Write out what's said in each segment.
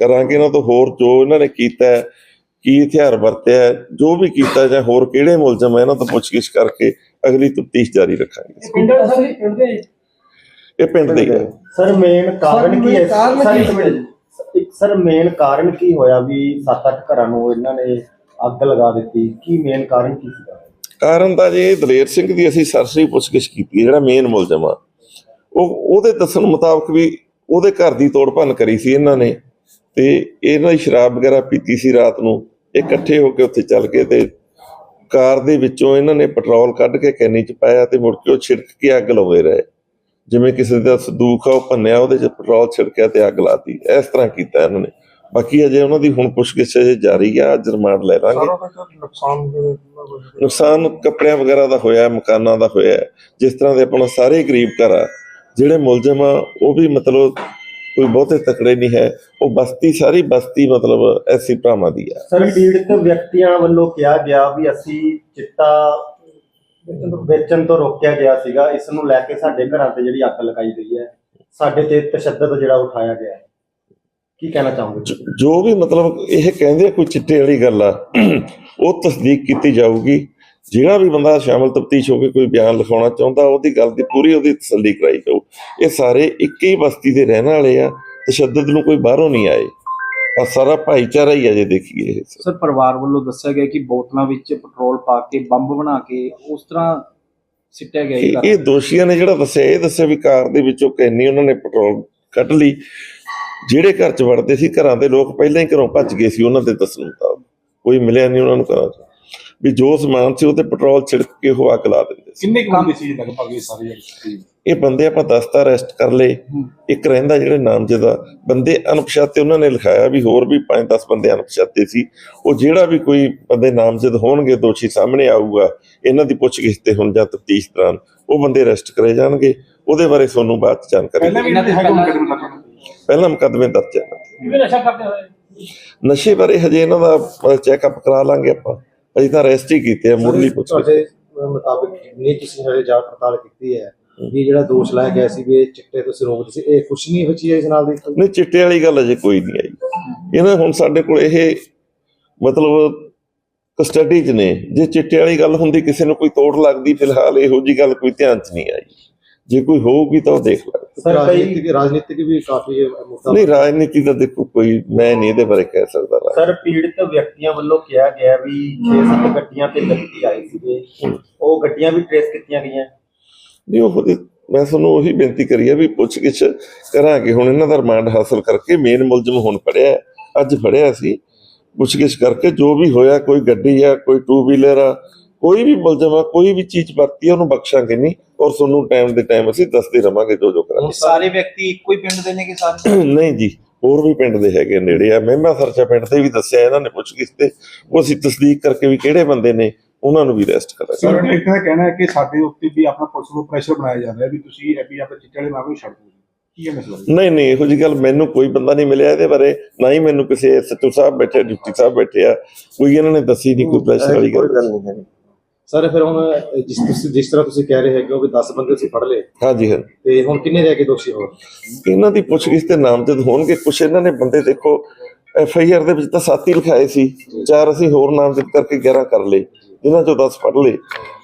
ਕਰਾਂਗੇ ਇਹਨਾਂ ਤੋਂ ਹੋਰ ਜੋ ਇਹਨਾਂ ਨੇ ਕੀਤਾ ਹੈ, ਕੀ ਹਥਿਆਰ ਵਰਤਿਆ ਹੈ, ਜੋ ਵੀ ਕੀਤਾ ਜਾਂ ਹੋਰ ਕਿਹੜੇ ਮੁਲਜ਼ਮ ਹੈ ਇਹਨਾਂ ਤੋਂ ਪੁੱਛਗਿੱਛ ਕਰਕੇ ਅਗਲੀ ਤਫਤੀਸ਼ ਜਾਰੀ ਰੱਖਾਂਗੇ। ਇਹ ਪਿੰਡ ਦੇ? ਹੀ ਸਰ ਮੇਨ ਕਾਰਨ ਕੀ ਹੈ? ਸਰ ਇੱਕ ਮਿੰਟ ਸਰ ਮੇਨ ਕਾਰਨ ਕੀ ਹੋਇਆ ਵੀ 7-8 ਘਰਾਂ ਨੂੰ ਇਹਨਾਂ ਨੇ ਅੱਗ ਲਗਾ ਦਿੱਤੀ? ਕੀ ਮੇਨ ਕਾਰਨ ਕੀ ਸੀਗਾ? ਕਾਰਨ ਤਾਂ ਜੀ ਦਲੇਰ ਸਿੰਘ ਦੀ ਅਸੀਂ ਸਰਸਰੀ ਪੁੱਛਗਿੱਛ ਕੀਤੀ ਹੈ, ਜਿਹੜਾ ਮੇਨ ਮੁਲਜ਼ਮ ਆ। ਉਹ ਉਹਦੇ ਦੱਸਣ ਮੁਤਾਬਕ ਵੀ ਉਹਦੇ ਘਰ ਦੀ ਤੋੜ ਭੰਨ ਕਰੀ ਸੀ ਇਹਨਾਂ ਨੇ। ਤੇ ਇਹਨਾਂ ਦੀ ਸ਼ਰਾਬ ਵਗੈਰਾ ਪੀਤੀ ਸੀ ਰਾਤ ਨੂੰ। ਇਕੱਠੇ ਹੋ ਕੇ ਉੱਥੇ ਚੱਲ ਗਏ ਤੇ ਕਾਰ ਦੇ ਵਿੱਚੋਂ ਇਹਨਾਂ ਨੇ ਪੈਟਰੋਲ ਕੱਢ ਕੇ ਕੈਨੀ ਚ ਪਾਇਆ ਤੇ ਮੁੜ ਕੇ ਉਹ ਛਿੜਕ ਕੇ ਅੱਗ ਲਾਉਂਦੇ ਰਹੇ। ਜਿਵੇਂ ਕਿਸੇ ਦਾ ਸੰਦੂਕ ਆ ਉਹ ਭੰਨਿਆ ਉਹਦੇ ਚ ਪੈਟਰੋਲ ਛਿੜਕਿਆ ਤੇ ਅੱਗ ਲਾਤੀ। ਇਸ ਤਰ੍ਹਾਂ ਕੀਤਾ ਇਹਨਾਂ ਨੇ। ਬਾਕੀ ਅਜੇ ਉਹਨਾਂ ਦੀ ਹੁਣ ਪੁੱਛਗਿੱਛ ਅਜੇ ਜਾਰੀ ਆ ਅੱਜ ਰਿਮਾਂਡ ਲੈ ਲਾਂਗੇ। ਨੁਕਸਾਨ ਨੁਕਸਾਨ ਕੱਪੜਿਆਂ ਵਗੈਰਾ ਦਾ ਹੋਇਆ ਮਕਾਨਾਂ ਦਾ ਹੋਇਆ। ਜਿਸ ਤਰ੍ਹਾਂ ਦੇ ਆਪਣਾ ਸਾਰੇ ਗਰੀਬ ਘਰ ਆ ਜਿਹੜੇ ਮੁਲਜ਼ਮ ਆ ਉਹ ਵੀ ਮਤਲਬ ਕੋਈ ਬਹੁਤੇ ਤਕੜੇ ਨਹੀਂ ਹੈ। ਉਹ ਬਸਤੀ ਸਾਰੀ ਬਸਤੀ ਮਤਲਬ ਐਸੀ ਭਰਾਵਾਂ ਦੀ ਆ ਸਰ ਪੀੜਤ ਵਿਅਕਤੀਆਂ ਵੱਲੋਂ ਕਿਹਾ ਗਿਆ ਵੀ ਅਸੀਂ ਚਿੱਟਾ ਵੇਚਣ ਤੋਂ ਰੋਕਿਆ ਗਿਆ ਸੀਗਾ। ਇਸ ਨੂੰ ਲੈ ਕੇ ਸਾਡੇ ਘਰਾਂ ਤੇ ਜਿਹੜੀ ਅੱਗ ਲਗਾਈ ਗਈ ਹੈ ਸਾਡੇ ਤੇ ਤਸ਼ੱਦਦ ਜਿਹੜਾ ਉਠਾਇਆ ਗਿਆ ਹੈ। ਕੀ ਕਹਿਣਾ ਚਾਹੋਗੇ ਜ- ਵੀ ਮਤਲਬ ਇਹ ਕਹਿੰਦੇ ਕੋਈ ਚਿੱਟੇ ਵਾਲੀ ਗੱਲ ਆ ਉਹ ਤਸਦੀਕ ਕੀਤੀ ਜਾਊਗੀ। ਜਿਹੜਾ ਵੀ ਬੰਦਾ ਸ਼ਾਮਲ ਤਫਤੀਸ਼ ਹੋ ਕੇ ਕੋਈ ਬਿਆਨ ਲਿਖਾਉਣਾ ਚਾਹੁੰਦਾ ਉਹਦੀ ਗੱਲ ਦੀ ਪੂਰੀ ਉਹਦੀ ਤਸੱਲੀ ਕਰਾਈ ਜਾਊ। ਇਹ ਸਾਰੇ ਇੱਕ ਹੀ ਬਸਤੀ ਦੇ ਰਹਿਣ ਵਾਲੇ ਆ ਤਸ਼ੱਦਦ ਨੂੰ ਕੋਈ ਬਾਹਰੋਂ ਨਹੀਂ ਆਏ। ਆ ਸਾਰਾ ਭਾਈਚਾਰਾ ਹੀ ਆ ਜੇ ਦੇਖੀਏ ਸਰ ਪਰਿਵਾਰ ਵੱਲੋਂ ਦੱਸਿਆ ਗਿਆ ਕਿ ਬੋਤਲਾਂ ਵਿੱਚ ਪੈਟਰੋਲ ਪਾ ਕੇ ਬੰਬ ਬਣਾ ਕੇ ਉਸ ਤਰ੍ਹਾਂ ਸਿੱਟਿਆ ਗਿਆ। ਇਹ ਦੋਸ਼ੀਆਂ ਨੇ ਜਿਹੜਾ ਦੱਸਿਆ ਇਹ ਦੱਸਿਆ ਵੀ ਕਾਰ ਦੇ ਵਿੱਚੋਂ ਕੈਨੀ ਉਹਨਾਂ ਨੇ ਪੈਟਰੋਲ ਕੱਢ ਲਈ। ਜਿਹੜੇ ਘਰ ਚ ਵੜਦੇ ਸੀ ਘਰਾਂ ਦੇ ਲੋਕ ਪਹਿਲਾਂ ਹੀ ਘਰੋਂ ਭੱਜ ਗਏ ਸੀ ਉਹਨਾਂ ਦੇ ਦੱਸਣ ਮੁਤਾਬਕ। ਕੋਈ ਮਿਲਿਆ ਨਹੀਂ ਉਹਨਾਂ ਨੂੰ ਘਰਾਂ ਚ। ਵੀ ਜੋ ਸਮਾਨ ਸੀ ਉਹ ਤੇ ਪੈਟਰੋਲ ਛਿੜਕ ਕੇ ਉਹ ਅੱਗ ਲਾ ਦਿੰਦੇ ਸੀ। ਕਿੰਨੇ ਕੁ ਬੰਦੇ ਸੀ ਲਗਭਗ ਇਹ ਸਾਰੇ ਜਿਹੜੇ ਇਹ ਬੰਦੇ ਆਪਾਂ ਦਸਤਾ ਅਰੈਸਟ ਕਰ ਲਏ। ਇੱਕ ਰਹਿੰਦਾ ਜਿਹੜੇ ਨਾਮਜ਼ਦਾ ਬੰਦੇ ਅਣਪਛਾਤੇ ਉਹਨਾਂ ਨੇ ਲਿਖਾਇਆ ਵੀ ਹੋਰ ਵੀ 5-10 ਬੰਦੇ ਅਣਪਛਾਤੇ ਸੀ। ਉਹ ਜਿਹੜਾ ਵੀ ਕੋਈ ਬੰਦੇ ਨਾਮਜ਼ਦ ਹੋਣਗੇ ਦੋਸ਼ੀ ਸਾਹਮਣੇ ਆਊਗਾ ਇਹਨਾਂ ਦੀ ਪੁੱਛਗਿੱਛ ਤੇ ਹੁਣ ਜਾਂ ਤਫਤੀਸ਼ ਦੌਰਾਨ ਉਹ ਬੰਦੇ ਅਰੈਸਟ ਕਰੇ ਜਾਣਗੇ। ਉਹਦੇ ਬਾਰੇ ਤੁਹਾਨੂੰ ਬਾਅਦ ਚ ਜਾਣਕਾਰੀ ਪਹਿਲਾਂ ਵੀ ਇਹਨਾਂ ਦੇ ਹੈਗਾ ਮੁਕਦਮਾ ਲੱਗਾ ਪਹਿਲਾਂ ਮੁਕੱਦਮੇ ਦਰਜ ਹੈ ਕਿਵੇਂ ਨਸ਼ਾ ਕਰਦੇ ਹੋਏ? ਨਸ਼ੇ ਬਾਰੇ ਹਜੇ ਇਹਨਾਂ ਦਾ ਚੈੱਕਅਪ ਕਰਾ ਲਾਂਗੇ ਆਪਾਂ। ਅਜੇ ਤਾਂ ਅਰੈਸਟ ਹੀ ਕੀਤੇ ਆ ਮੁੱਢਲੀ ਪੁੱਛਗਿੱਛ ਤੁਹਾਡੇ ਮੁਤਾਬਕ ਜਿੰਨੀ ਤੁਸੀਂ ਹਲੇ ਜਾਂਚ ਪੜਤਾਲ ਕੀਤੀ ਹੈ? ਇਹ ਜਿਹੜਾ ਦੋਸ਼ ਲਾਇਆ ਗਿਆ ਸੀ ਵੀ ਇਹ ਚਿੱਟੇ ਤੁਸੀਂ ਰੋਕਦੇ ਸੀ ਇਹ ਕੁਛ ਨਹੀਂ ਬਚੀ ਹੈ ਇਸ ਨਾਲ ਦੀ? ਨਹੀਂ ਚਿੱਟੇ ਵਾਲੀ ਗੱਲ ਅਜੇ ਕੋਈ ਨਹੀਂ ਆਈ। ਇਹਨਾਂ ਹੁਣ ਸਾਡੇ ਕੋਲ ਇਹ ਮਤਲਬ ਕਸਟਡੀ 'ਚ ਨੇ। ਜੇ ਚਿੱਟੇ ਵਾਲੀ ਗੱਲ ਹੁੰਦੀ ਕਿਸੇ ਨੂੰ ਕੋਈ ਤੋੜ ਲੱਗਦੀ ਫਿਲਹਾਲ ਇਹੋ ਜੀ ਗੱਲ ਕੋਈ ਧਿਆਨ 'ਚ ਨਹੀਂ ਆਈ। ਜੇ ਕੋਈ ਹੋਊਗੀ ਤਾਂ ਉਹ ਦੇਖ ਲਾਂਗੇ। ਸਰ ਰਾਜਨੀਤਿਕ ਰਾਜਨੀਤਿਕ ਵੀ ਕਾਫੀ ਮੁੱਦਾ ਨਹੀਂ ਰਾਜਨੀਤੀ ਦਾ ਦੇਖੋ ਕੋਈ ਮੈਂ ਨਹੀਂ ਇਹਦੇ ਬਾਰੇ ਕਹਿ ਸਕਦਾ। ਰਾਜ- ਸਰ ਪੀੜਤ ਵਿਅਕਤੀਆਂ ਵੱਲੋਂ ਕਿਹਾ ਗਿਆ ਵੀ 6-7 ਗੱਡੀਆਂ ਤੇ ਵਿਅਕਤੀ ਆਏ ਸੀਗੇ। ਉਹ ਗੱਡੀਆਂ ਵੀ ਟ੍ਰੇਸ ਕੀਤੀਆਂ ਗਈਆਂ? ਨਹੀਂ ਉਹ ਉਹਦੀ- ਮੈਂ ਤੁਹਾਨੂੰ ਉਹੀ ਬੇਨਤੀ ਕਰੀ ਹੈ ਵੀ ਪੁੱਛ ਗਿੱਛ ਕਰਾਂਗੇ। ਹੁਣ ਇਹਨਾਂ ਦਾ ਰਿਮਾਂਡ ਹਾਸਲ ਕਰਕੇ ਮੇਨ ਮੁਲਜ਼ਮ ਹੁਣ ਫੜਿਆ। ਅੱਜ ਫੜਿਆ ਸੀ। ਪੁੱਛ ਗਿੱਛ ਕਰਕੇ ਜੋ ਵੀ ਹੋਇਆ ਕੋਈ ਗੱਡੀ ਆ ਕੋਈ ਟੂ ਵੀਲਰ ਆ ਕੋਈ ਵੀ ਮੁਲਜ਼ਮ ਆ ਕੋਈ ਵੀ ਚੀਜ਼ ਵਰਤੀ ਆ ਉਹਨੂੰ ਬਖਸ਼ਾਂਗੇ ਨਹੀਂ। ਔਰ ਤੁਹਾਨੂੰ ਟਾਈਮ ਦੇ ਟਾਈਮ ਅਸੀਂ ਦੱਸਦੇ ਰਵਾਂਗੇ ਜੋ ਜੋ ਕਰਾਂਗੇ। ਸਾਰੇ ਵਿਅਕਤੀ ਇੱਕੋ ਹੀ ਪਿੰਡ ਦੇ ਨੇ ਕਿ ਸਾਰੇ? ਨਹੀਂ ਜੀ। ਹੋਰ ਵੀ ਪਿੰਡ ਦੇ ਹੈਗੇ ਨੇੜੇ ਆ। ਮਹਿਮਾ ਸਰਚਾ ਪਿੰਡ ਤੇ ਵੀ ਦੱਸਿਆ ਇਹਨਾਂ ਨੇ ਪੁੱਛ ਗਿੱਛ ਤੇ। ਉਹ ਅਸੀਂ ਤਸਦੀਕ ਕਰਕੇ ਵੀ ਕਿਹੜੇ ਬੰਦੇ ਨੇ ਉਹਨਾਂ ਨੂੰ ਵੀ ਅਰੈਸਟ ਕਰਾਂਗੇ। ਸਰ ਇੱਕ ਦਾ ਕਹਿਣਾ ਹੈ ਕਿ ਸਾਡੇ ਉੱਤੇ ਵੀ ਆਪਣਾ ਪੁਲਿਸ ਨੂੰ ਪ੍ਰੈਸ਼ਰ ਬਣਾਇਆ ਜਾ ਰਿਹਾ ਵੀ ਤੁਸੀਂ ਵੀ ਆਪਣੇ ਚਿੱਟੇ ਵਾਲੇ ਮਾਮਲੇ ਨੂੰ ਛੱਡ ਦਿਓ। ਨਹੀਂ ਨਹੀਂ ਇਹੋ ਜੀ ਗੱਲ ਮੈਨੂੰ ਕੋਈ ਬੰਦਾ ਨਹੀਂ ਮਿਲਿਆ ਇਹਦੇ ਬਾਰੇ। ਨਾ ਹੀ ਮੈਨੂੰ ਕਿਸੇ ਸਚੂ ਸਾਹਿਬ ਬੈਠੇ ਡਿਪਟੀ ਸਾਹਿਬ ਬੈਠੇ ਆ। ਕੋਈ ਇਹਨਾਂ ਨੇ ਦੱਸੀ ਨਹੀਂ ਕੋਈ ਪ੍ਰੈਸ਼ਰ ਵਾਲੀ ਗੱਲ ਨਹੀਂ। ਹੈ ਸਰ ਫਿਰ ਹੁਣ ਜਿਸ ਤੁਸੀਂ ਜਿਸ ਤਰ੍ਹਾਂ ਤੁਸੀਂ ਕਹਿ ਰਹੇ ਹੈਗੇ ਹੋ ਵੀ 10 ਬੰਦੇ ਤੁਸੀਂ ਫੜ ਲਏ ਹਾਂਜੀ ਹਾਂ। ਤੇ ਹੁਣ ਕਿੰਨੇ ਰਹਿ ਗਏ ਦੋਸ਼ੀ ਹੋਰ? ਇਹਨਾਂ ਦੀ ਪੁੱਛਗਿੱਛ ਤੇ ਨਾਮਜ਼ਦ ਹੋਣਗੇ ਕੁਛ ਇਹਨਾਂ ਨੇ ਬੰਦੇ ਦੇਖੋ ਐਫ ਆਈ ਆਰ ਦੇ ਵਿੱਚ ਤਾਂ ਸੱਤ ਹੀ ਲਿਖਾਏ ਸੀ ਚਾਰ ਅਸੀਂ ਹੋਰ ਨਾਮਜ਼ਦ ਕਰਕੇ 11 ਕਰ ਲਏ ਜਿਨ੍ਹਾਂ ਚੋਂ 10 ਫੜ ਲਏ।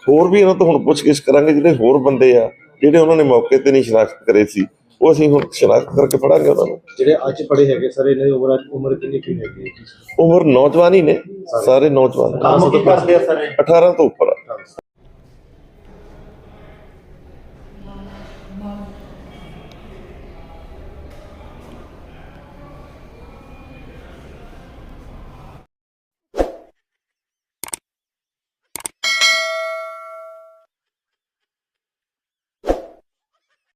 ਹੋਰ ਵੀ ਇਹਨਾਂ ਤੋਂ ਹੁਣ ਪੁੱਛਗਿੱਛ ਕਰਾਂਗੇ ਜਿਹੜੇ ਹੋਰ ਬੰਦੇ ਆ ਜਿਹੜੇ ਉਹਨਾਂ ਨੇ ਮੌਕੇ ਤੇ ਨਹੀਂ ਸ਼ਨਾਖਤ ਕਰੇ ਸੀ। ਉਹ ਅਸੀਂ ਹੁਣ ਸ਼ਨਾਖਤ ਕਰਕੇ ਫੜਾਂਗੇ ਉਹਨਾਂ ਨੂੰ। ਜਿਹੜੇ ਅੱਜ ਪੜੇ ਹੈਗੇ ਸਰ ਇਹਨਾਂ ਦੀ ਉਮਰ ਉਮਰ ਕਿੰਨੀ ਕੀ ਹੈਗੀ ਉਮਰ ਨੌਜਵਾਨ ਹੀ ਨੇ ਸਾਰੇ ਨੌਜਵਾਨ। ਕੰਮ ਕੀ ਕਰਦੇ ਆ ਸਰ? ਇਹ? 18 ਤੋਂ ਉੱਪਰ ਆ।